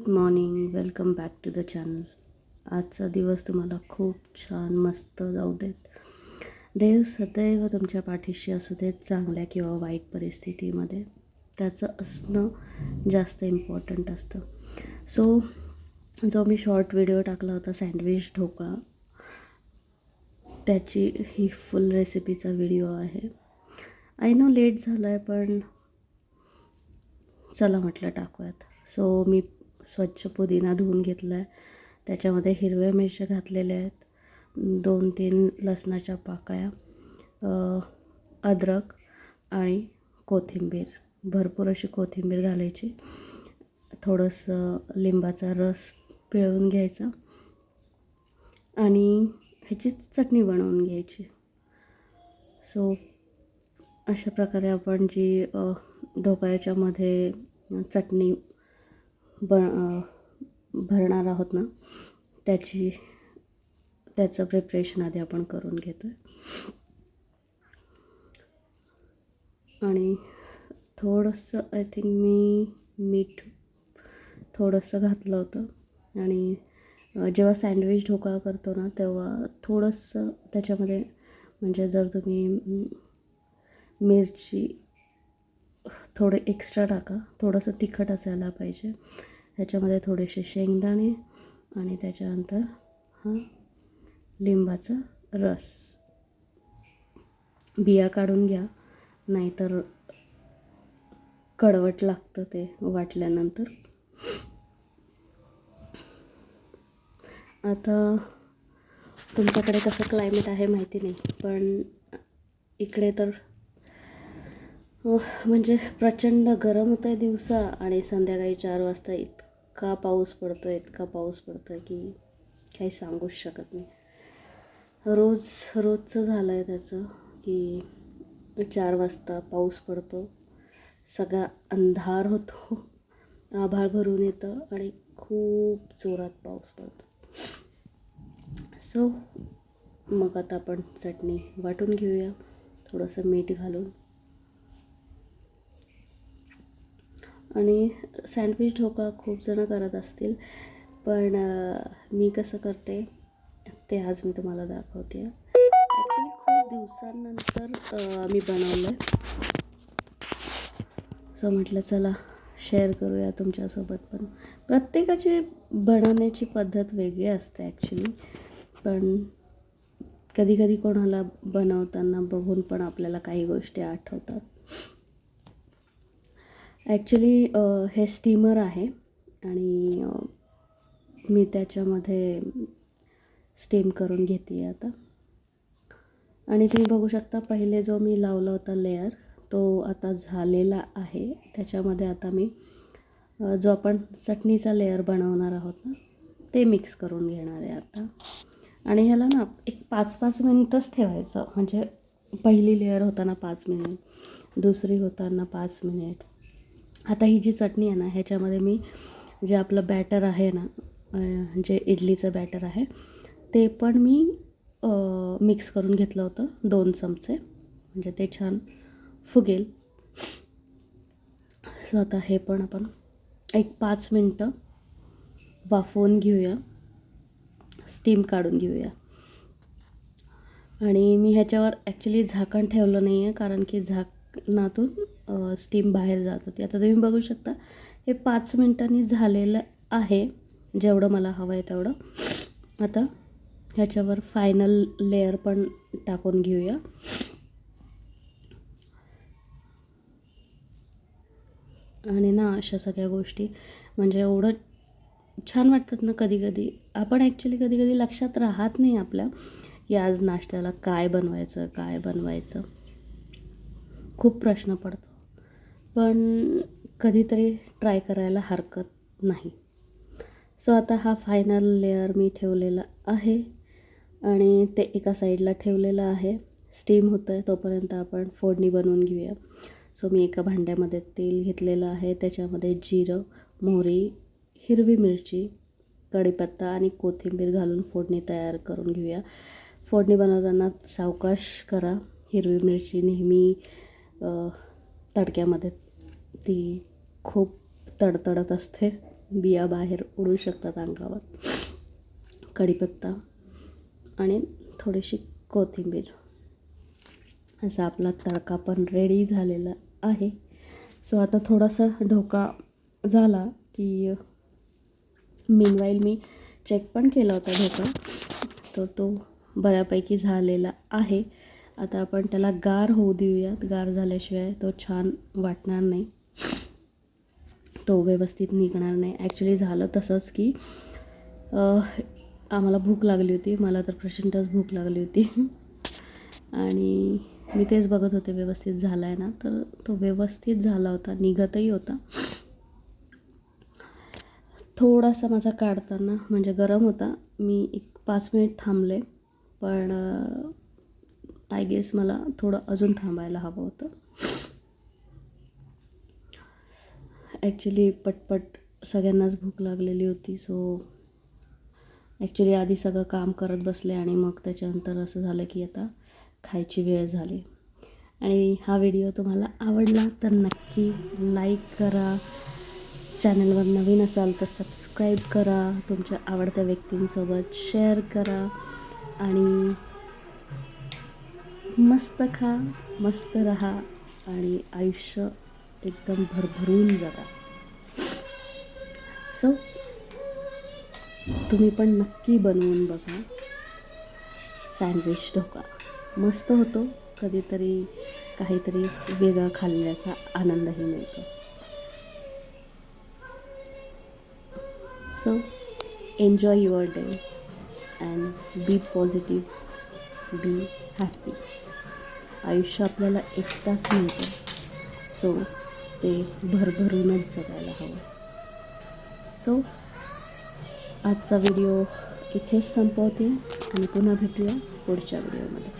Good morning welcome back to the channel. आजचा दिवस तुम्हाला खूप छान मस्त जाऊ देत. देव सदैव तुमच्या पाठीशी असू देत चांगल्या किंवा वाईट परिस्थितीमध्ये. त्याचं असणं जास्त इम्पॉर्टंट असतं. सो जो मी शॉर्ट व्हिडिओ टाकला होता सँडविच ढोकळा त्याची ही फुल रेसिपीचा व्हिडिओ आहे. आय नो लेट झालं आहे पण चला म्हटलं टाकूयात. सो मी स्वच्छ पुदिना धुवून घेतला आहे त्याच्यामध्ये हिरव्या मिरच्या घातलेल्या आहेत. दोन तीन लसणाच्या पाकळ्या अद्रक आणि कोथिंबीर. भरपूर अशी कोथिंबीर घालायची. थोडंसं लिंबाचा रस पिळून घ्यायचा आणि ह्याचीच चटणी बनवून घ्यायची. सो अशा प्रकारे आपण जी ढोकळ्याच्यामध्ये चटणी ब भरणार आहोत ना त्याची त्याचं प्रिपरेशन आधी आपण करून घेतो आहे आणि थोडंसं आय थिंक मी मीठ थोडंसं घातलं होतं. आणि जेव्हा सँडविच ढोकळा करतो ना तेव्हा थोडंसं त्याच्यामध्ये म्हणजे जर तुम्ही मिरची थोडे एक्स्ट्रा टाका. थोडंसं तिखट असायला पाहिजे. त्याच्यामध्ये थोडेसे शेंगदाणे आणि त्याच्यानंतर हा लिंबाचा रस. बिया काढून घ्या नाहीतर कडवट लागतं ते वाटल्यानंतर. आता तुमच्याकडे कसं क्लायमेट आहे माहिती नाही पण इकडे तर म्हणजे प्रचंड गरम होतं आहे दिवसा आणि संध्याकाळी चार वाजता इतका पाऊस पडतो आहे इतका पाऊस पडतो आहे की काही सांगूच शकत नाही. रोज रोजचं झालं आहे त्याचं की चार वाजता पाऊस पडतो सगळा अंधार होतो आभाळ भरून येतं आणि खूप जोरात पाऊस पडतो. सो मग आता आपण चटणी वाटून घेऊया थोडंसं मीठ घालून. आणि सँडविच ढोकळा खूप जणं करत असतील. पण मी कसं करते ते आज मी तुम्हाला दाखवते. ॲक्च्युली खूप दिवसांनंतर मी बनवलं आहे सो म्हटलं चला शेअर करूया तुमच्यासोबत पण. प्रत्येकाची बनवण्याची पद्धत वेगळी असते ॲक्च्युली पण कधी कधी कोणाला बनवताना बघून पण आपल्याला काही गोष्टी आठवतात. ॲक्च्युली हे स्टीमर आहे आणि मी त्याच्यामध्ये स्टीम करून घेते आता. आणि तुम्ही बघू शकता पहिले जो मी लावला होता लेअर तो आता झालेला आहे. त्याच्यामध्ये आता मी जो आपण चटणीचा लेअर बनवणार आहोत ना ते मिक्स करून घेणार आहे आता. आणि ह्याला ना एक पाच पाच मिनिटच ठेवायचं. म्हणजे पहिली लेअर होताना पाच मिनिट दुसरी होताना पाच मिनिट. आता ही जी चटणी आहे ना ह्याच्यामध्ये मी जे आपलं बॅटर आहे ना जे इडलीचं बॅटर आहे ते पण मी मिक्स करून घेतलं होतं दोन चमचे. म्हणजे ते छान फुगेल. सो आता हे पण आपण एक पाच मिनटं वाफवून घेऊया. स्टीम काढून घेऊया. आणि मी ह्याच्यावर ॲक्च्युली झाकण ठेवलं नाही आहे कारण की झाक नातून स्टीम बाहेर जात होती. आता तुम्ही बघू शकता हे पाच मिनटांनी झालेलं आहे. जेवढं मला हवं आहे तेवढं. आता ह्याच्यावर फायनल लेअर पण टाकून घेऊया. आणि ना अशा सगळ्या गोष्टी म्हणजे एवढं छान वाटतात ना कधी कधी आपण ॲक्च्युली कधी कधी लक्षात राहत नाही आपल्या की आज नाश्त्याला काय बनवायचं काय बनवायचं. खूप प्रश्न पडतो. पण कधीतरी ट्राय करायला हरकत नाही. सो आता हा फायनल लेअर मी ठेवलेला आहे आणि ते एका साईडला ठेवलेलं आहे. स्टीम होतं आहे तोपर्यंत आपण फोडणी बनवून घेऊया. सो मी एका भांड्यामध्ये तेल घेतलेलं आहे. त्याच्यामध्ये जिरं मोहरी हिरवी मिरची कढीपत्ता आणि कोथिंबीर घालून फोडणी तयार करून घेऊया. फोडणी बनवताना सावकाश करा. हिरवी मिरची नेहमी तडक्यामध्ये ती खूप तडतडत असते. बिया बाहेर उडू शकतात अंगावर. कढीपत्ता आणि थोडीशी कोथिंबीर. असा आपला तडका पण रेडी झालेला आहे. सो आता थोडासा ढोका झाला की मीनवाईल मी चेक पण केला होता ढोका तर तो बऱ्यापैकी झालेला आहे. आता आपण त्याला गार होऊ देऊयात. गार झाल्याशिवाय तो छान वाटणार नाही. तो व्यवस्थित निघणार नाही. ॲक्च्युली झालं तसंच की आम्हाला भूक लागली होती. मला तर प्रचंडच भूक लागली होती. आणि मी तेच बघत होते व्यवस्थित झाला आहे ना? तर तो व्यवस्थित झाला होता. निघतही होता. थोडासा माझा काढताना म्हणजे गरम होता. मी एक पाच मिनिट थांबले. पण आय गेस मला थोडं अजून थांबायला हवं होतं. ॲक्च्युली पटपट सगळ्यांनाच भूक लागलेली होती सो ॲक्च्युली आधी सगळं काम करत बसले आणि मग त्याच्यानंतर असं झालं की आता खायची वेळ झाली. आणि हा व्हिडिओ तुम्हाला आवडला तर नक्की लाईक करा. चॅनलवर नवीन असाल तर सबस्क्राईब करा. तुमच्या आवडत्या व्यक्तींसोबत शेअर करा. आणि मस्त खा मस्त रहा आणि आयुष्य एकदम भरभरून जगा. सो तुम्ही पण नक्की बनवून बघा. सँडविच ढोका मस्त होतो. कधीतरी काहीतरी वेगळं खाल्ल्याचा आनंदही मिळतो. So enjoy your day and be positive be happy आयुष्य आपल्याला एकटाच मिळतं. सो ते भरभरूनच जगायला हवं. सो आजचा व्हिडिओ इथेच संपवते आणि पुन्हा भेटूया पुढच्या व्हिडिओमध्ये